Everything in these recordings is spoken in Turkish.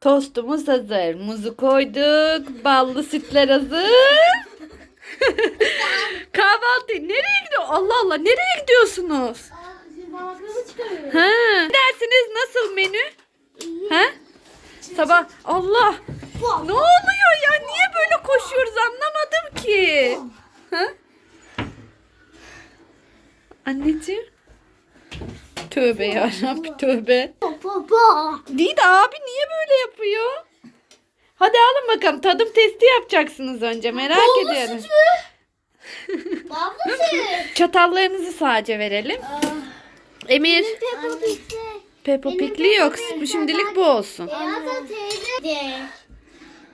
Tostumuz hazır. Muzu koyduk. Ballı sütler hazır. Kahvaltı nereye gidiyor? Allah Allah nereye gidiyorsunuz? Ha. Ne dersiniz nasıl menü? Ha? Sabah Allah. Ne oluyor ya? Niye böyle koşuyoruz anlamadım ki. Ha? Anneciğim. Tövbe ya Rabbi tövbe. Baba. Dida abi niye böyle yapıyor? Hadi alın bakalım tadım testi yapacaksınız önce merak Ballı ediyorum. süt Babası. Çatallarınızı sadece verelim. Emir. Peppa Pig'de. Peppa Pig'li yok. Şimdilik bu olsun. Zaten teyze de.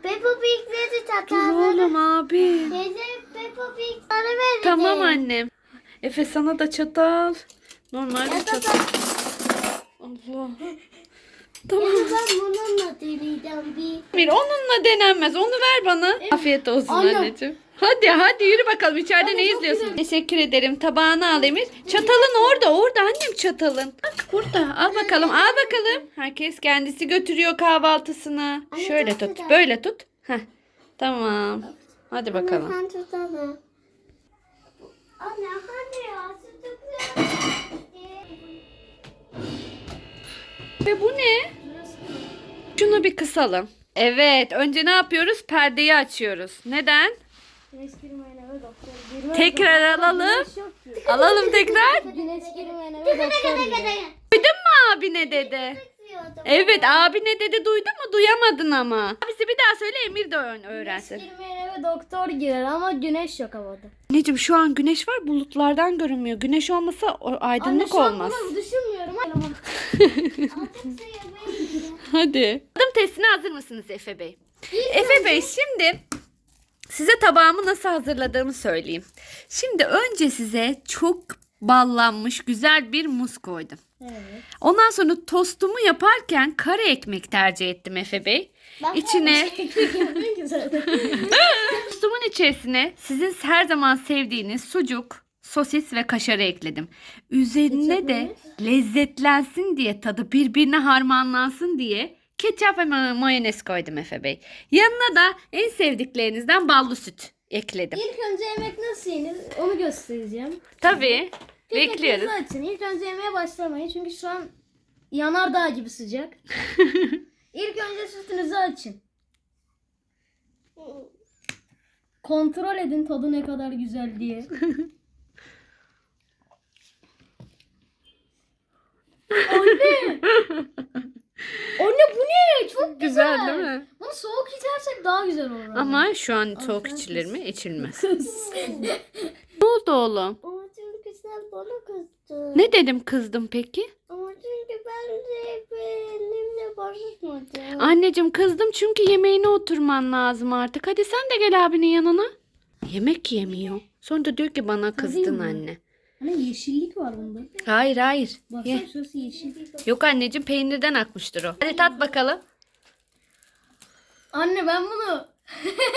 Peppa Pig'de de Dur çatalları. oğlum abi. Teyze Peppa Pig sana verecek. Tamam annem. Efe sana da çatal. Normal bir çatal. Allah. Tamam. Ben bununla deneyeceğim bir. Emir onunla denenmez. Onu ver bana. Afiyet olsun Anne. anneciğim. Hadi hadi yürü bakalım içeride ne çok izliyorsun? güzel. Teşekkür ederim. Tabağını al Emir. Çatalın orada orada annem çatalın. Bak burada al bakalım al bakalım. Herkes kendisi götürüyor kahvaltısını. Anne, Şöyle tut güzel. böyle tut. Heh. Tamam. Hadi bakalım. Sen tutsana. Anne hadi ya. Ve bu ne? Şunu bir kısalım. Evet önce ne yapıyoruz? Perdeyi açıyoruz. Neden? Güneş girmeyene ve doktor girmez. Tekrar alalım. Alalım tekrar. Güneş girmeyene ve doktor girmez. Duydun mu abi ne dedi? Evet abi ne dedi duydun mu? Duyamadın ama. Abisi bir daha söyle Emir de ö- Güneş öğrensin. Ve doktor girer ama güneş yok havada. Anneciğim şu an güneş var bulutlardan görünmüyor. Güneş olmasa o- aydınlık Anne şu an olmaz. bunu düşünmüyorum. Ama Hadi. Adım testine hazır mısınız Efe Bey? Efe Bey şimdi size tabağımı nasıl hazırladığımı söyleyeyim. Şimdi önce size çok ballanmış güzel bir muz koydum. Evet. Ondan sonra tostumu yaparken kare ekmek tercih ettim Efe Bey. İçine ne güzel. tostumun içerisine sizin her zaman sevdiğiniz sucuk, sosis ve kaşarı ekledim. Üzerine de lezzetlensin diye tadı birbirine harmanlansın diye ketçap ve ma- mayonez koydum Efe Bey. Yanına da en sevdiklerinizden ballı süt ekledim. İlk önce yemek nasıl yenir onu göstereceğim. Tabii. Pipetinizi Bekliyoruz. açın. İlk önce yemeye başlamayın çünkü şu an yanardağ gibi sıcak. İlk önce sütünüzü açın. Kontrol edin tadı ne kadar güzel diye. Anne! Anne bu ne? Çok güzel. Güzel değil mi? Bunu soğuk içersek daha güzel olur. Ama şu an soğuk içilir mi? İçilmez. ne oldu oğlum? Ama çünkü sen bana kızdın. Ne dedim kızdım peki? Ama çünkü ben de benimle barışmadım. Anneciğim kızdım çünkü yemeğine oturman lazım artık. Hadi sen de gel abinin yanına. Yemek yemiyor. Sonra da diyor ki bana kızdın anne. Anne yeşillik var bunda. Hayır hayır. Baksana Ye. şurası yeşil. Yok anneciğim peynirden akmıştır o. Hadi tat bakalım. Anne ben bunu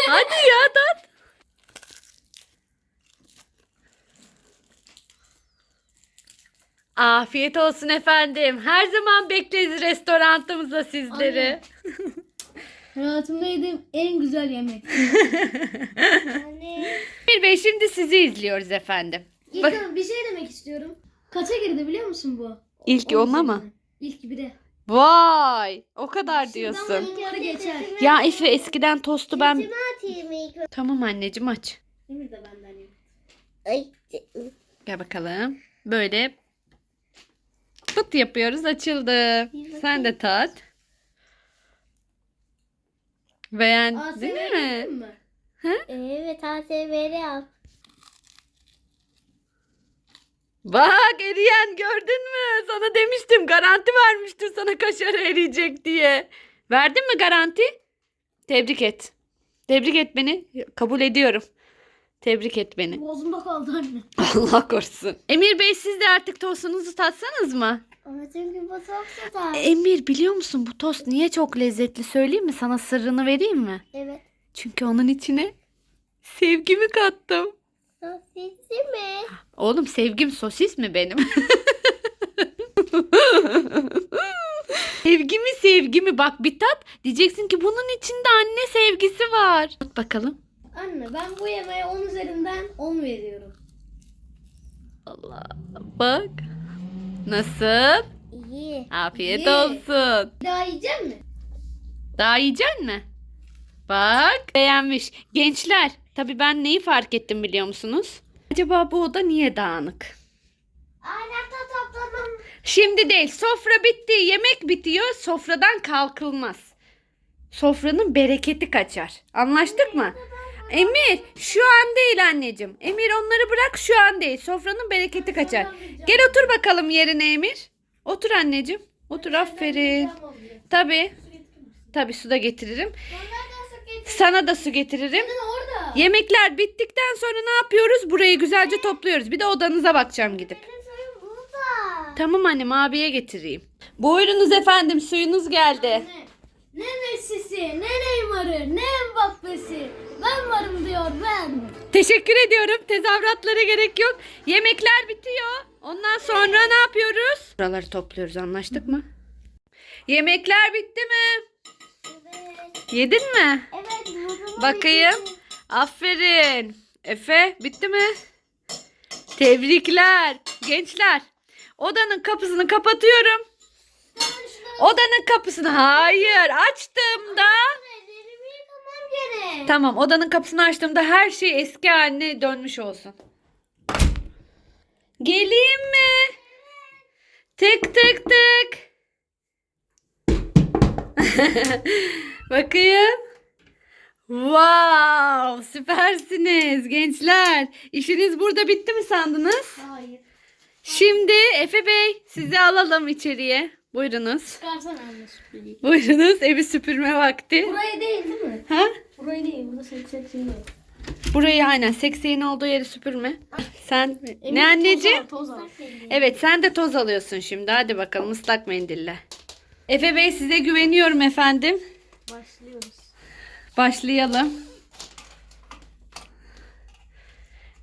Hadi ya tat. Afiyet olsun efendim. Her zaman bekleriz restorantımızda sizleri. hayatımda yediğim en güzel yemek. Anne. Bir Bey şimdi sizi izliyoruz efendim. İlk Bak- bir şey demek istiyorum. Kaça girdi biliyor musun bu? İlk On ona mı? üzerinden. İlk bire. Vay, o kadar diyorsun. geçer. Ya Efe eskiden tostu ben... Kime atayım ilk? Tamam anneciğim aç. Emir de benden iyi. Ay. Gel bakalım. Böyle pıt yapıyoruz açıldı. Sen de tat. Beğendin ASMR mi? mı? Evet ATV'leri al. Bak eriyen gördün mü? Sana demiştim garanti vermiştim sana kaşarı eriyecek diye. Verdin mi garanti? Tebrik et. Tebrik et beni. Kabul ediyorum. Tebrik et beni. Boğazımda kaldı anne. Allah korusun. Emir Bey siz de artık tostunuzu tatsanız mı? Ama çünkü bu çok güzel. Emir biliyor musun bu tost niye çok lezzetli söyleyeyim mi? Sana sırrını vereyim mi? Evet. Çünkü onun içine sevgimi kattım. Sosisli mi? Oğlum sevgim sosis mi benim? Sevgi mi sevgi mi? Bak bir tat. Diyeceksin ki bunun içinde anne sevgisi var. Tut bakalım. Anne ben bu yemeğe 10 üzerinden 10 veriyorum. Allah. Bak. Nasıl? İyi. Afiyet İyi. olsun. Daha yiyecek mi? Daha yiyecek mi? Bak beğenmiş. Gençler tabii ben neyi fark ettim biliyor musunuz? Acaba bu oda niye dağınık? Anahtar topladım. Şimdi değil sofra bitti yemek bitiyor sofradan kalkılmaz. Sofranın bereketi kaçar. Anlaştık mı? Emir şu an değil anneciğim. Emir onları bırak şu an değil. Sofranın bereketi kaçar. Gel otur bakalım yerine Emir. Otur anneciğim. Otur aferin. Tabii. Tabii su da getiririm. Sana da su getiririm. Yemekler bittikten sonra ne yapıyoruz? Burayı güzelce topluyoruz. Bir de odanıza bakacağım gidip. Tamam annem abiye getireyim. Buyurunuz efendim suyunuz geldi. Ne? Messi'si, ne Neymar'ı, ne Mbappe'si. Ben varım diyor ben. Teşekkür ediyorum. Tezahüratlara gerek yok. Yemekler bitiyor. Ondan sonra ne yapıyoruz? Buraları topluyoruz anlaştık mı? Yemekler bitti mi? Evet. Yedin mi? Evet. Bakayım. Aferin. Efe bitti mi? Tebrikler. Gençler. Odanın kapısını kapatıyorum. Odanın kapısını hayır açtığımda tamam odanın kapısını açtığımda her şey eski haline dönmüş olsun. Geleyim mi? Tık tık tık. Bakayım. Wow, süpersiniz gençler. İşiniz burada bitti mi sandınız? Hayır. Şimdi Efe Bey sizi alalım içeriye. Buyurunuz. Çıkarsan anne süpürgeyi. Buyurunuz evi süpürme vakti. Burayı değil değil mi? Ha? Burayı değil. Burada seksek yok. Burayı aynen sekseğin olduğu yeri süpürme. Sen Emir ne anneciğim? Toz al. Evet sen de toz alıyorsun şimdi. Hadi bakalım ıslak mendille. Efe Bey size güveniyorum efendim. Başlıyoruz. Başlayalım.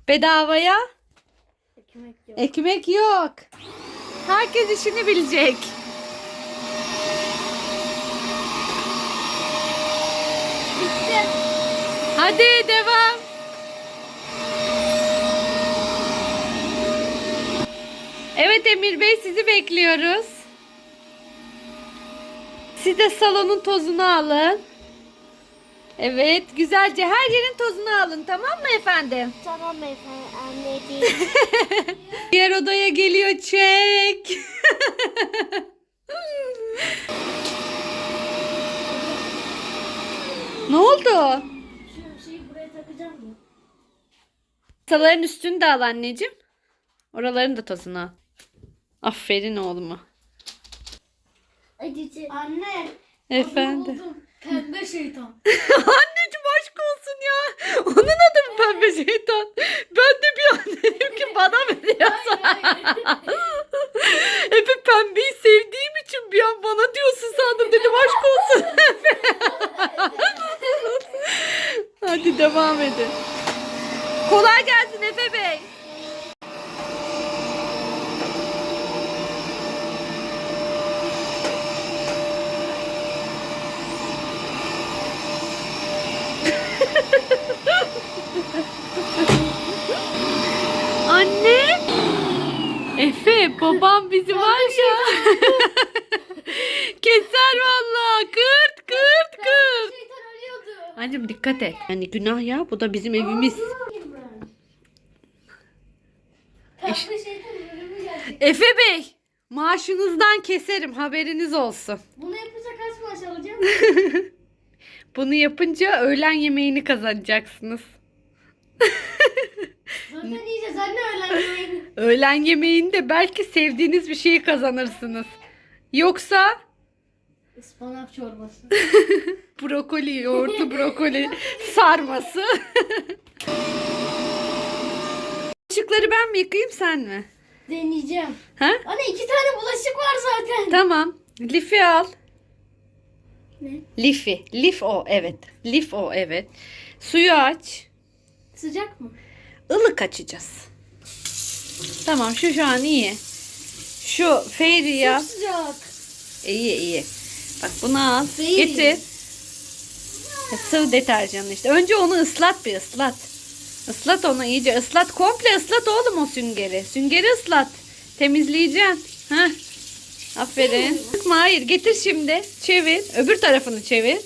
Bedavaya Ekmek yok. ekmek yok. Herkes işini bilecek. Bitti. Hadi devam. Evet Emir Bey sizi bekliyoruz. Siz de salonun tozunu alın. Evet güzelce her yerin tozunu alın tamam mı efendim? Tamam efendim anneciğim. Diğer odaya geliyor çek. ne oldu? Şu şeyi buraya takacağım mı? Masaların üstünü de al anneciğim. Oraların da tozunu al. Aferin oğluma. Acıcı. Anne. Efendim. Pembe şeytan. Anneciğim aşk olsun ya. Onun adı mı pembe şeytan? Ben de bir an dedim ki bana mı diyorsun? Efe pembeyi sevdiğim için bir an bana diyorsun sandım dedim aşk olsun. Hadi devam edin. Kolay gelsin Efe Bey. Babam bizi var ya. Keser valla. Kırt kırt kırt. Şeytan ölüyordu. Anneciğim dikkat et. Yani günah ya bu da bizim evimiz. Şeytan ölümü. Efe Bey maaşınızdan keserim haberiniz olsun. Bunu yapınca kaç maaş alacağım? Bunu yapınca öğlen yemeğini kazanacaksınız. Zaten yiyeceğiz anne öğlen yemeğini. Öğlen yemeğinde belki sevdiğiniz bir şeyi kazanırsınız. Yoksa Ispanak çorbası. brokoli, yoğurtlu brokoli sarması. Işıkları ben mi yıkayayım sen mi? Deneyeceğim. Ha? Anne iki tane bulaşık var zaten. Tamam. Lifi al. Ne? Lifi. Lif o evet. Lif o evet. Suyu aç. Sıcak mı? Ilık açacağız. Tamam şu şu an iyi. Şu Feyriya Çok sıcak. iyi iyi. Bak bunu al. Değil. Getir. Sıvı deterjanı işte. Önce onu ıslat bir ıslat. Islat onu iyice ıslat. Komple ıslat oğlum o süngeri. Süngeri ıslat. Temizleyeceksin. Heh. Aferin. Sıkma hayır getir şimdi. Çevir. Öbür tarafını çevir.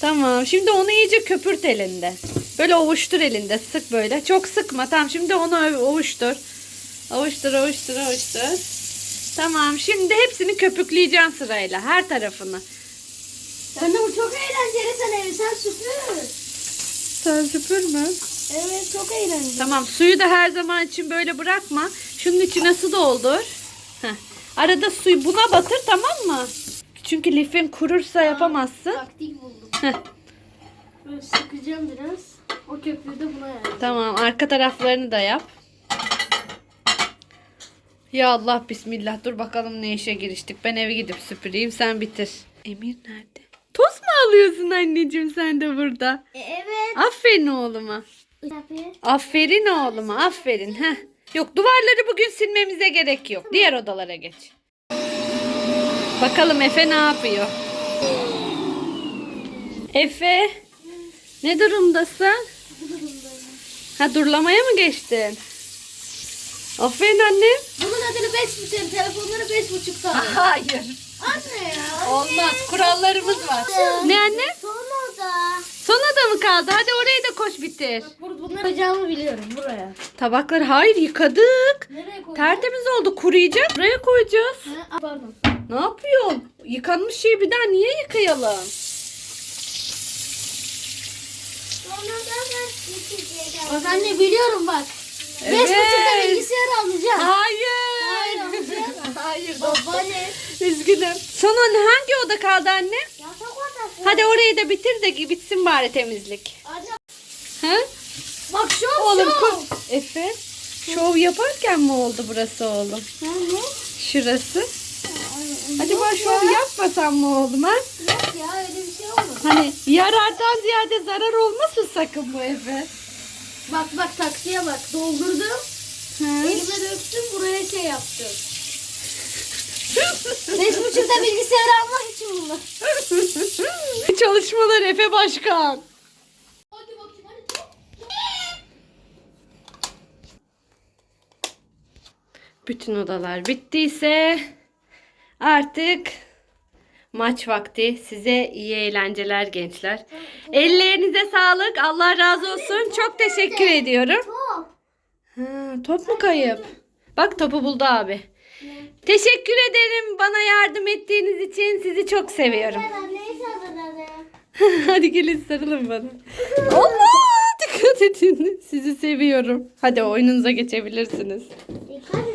Tamam. Şimdi onu iyice köpürt elinde. Böyle ovuştur elinde. Sık böyle. Çok sıkma. Tamam şimdi onu ovuştur. Ovuştur, ovuştur, ovuştur. Tamam. Şimdi hepsini köpükleyeceksin sırayla. Her tarafını. Anne bu çok eğlenceli sen evi sen süpür. Sen süpürme. Evet çok eğlenceli. Tamam. Suyu da her zaman için böyle bırakma. Şunun içine su doldur. Heh. Arada suyu buna batır tamam mı? Çünkü lifin kurursa yapamazsın. Taktik buldum. Heh. Böyle sıkacağım biraz. O köpüğü de buna yani. Tamam arka taraflarını da yap. Ya Allah bismillah dur bakalım ne işe giriştik. Ben eve gidip süpüreyim sen bitir. Emir nerede? Toz mu alıyorsun anneciğim sen de burada? E, evet. Aferin oğluma. Tabii. Aferin oğluma aferin. Heh. Yok duvarları bugün silmemize gerek yok. Diğer odalara geç. Bakalım Efe ne yapıyor? Efe ne durumdasın? Ha durlamaya mı geçtin? Aferin annem. Bunun adını 5 buçuk, telefonları 5 buçuk tane. Hayır. Anne ya. Olmaz. Kurallarımız var. Ne anne? Sonra da. Son oda mı kaldı? Hadi orayı da koş bitir. Bur bunları yapacağımı biliyorum buraya. Tabakları hayır yıkadık. Nereye koyacağım? Tertemiz oldu. Kuruyacak. Buraya koyacağız. Ha, pardon. Ne yapıyorsun? Yıkanmış şeyi bir daha niye yıkayalım? Sonra da ben gideceğim. Bak anne biliyorum bak. 5 Evet. buçukta bilgisayar alacağım. Hayır. Hayır, alacağız. Hayır. Baba ne? Üzgünüm. Son an- hangi oda kaldı anne? Yatak odası. Hadi orayı da bitir de bitsin bari temizlik. Anne Ha? bak şu Oğlum kur. Efe. Şov yaparken mi oldu burası oğlum? Ha, ne? Şurası. Acaba şov yapmasam mı oğlum ha? Yok ya öyle bir şey olmaz. Hani yarardan ziyade zarar olmasın sakın bu Efe. Bak bak taktiğe bak. Doldurdum. Ha? Elime döktüm buraya şey yaptım. Beş buçukta bilgisayar almak için bunlar. Çalışmalar Efe Başkan. Hadi bakayım hadi. Bütün odalar bittiyse artık maç vakti. Size iyi eğlenceler gençler. Ellerinize sağlık. Allah razı olsun. Çok teşekkür ediyorum. Top. Ha, top mu kayıp? Bak topu buldu abi. Teşekkür ederim bana yardım ettiğiniz için. Sizi çok seviyorum. Hadi gelin sarılın bana. Allah! Dikkat edin. Sizi seviyorum. Hadi oyununuza geçebilirsiniz. Dikkat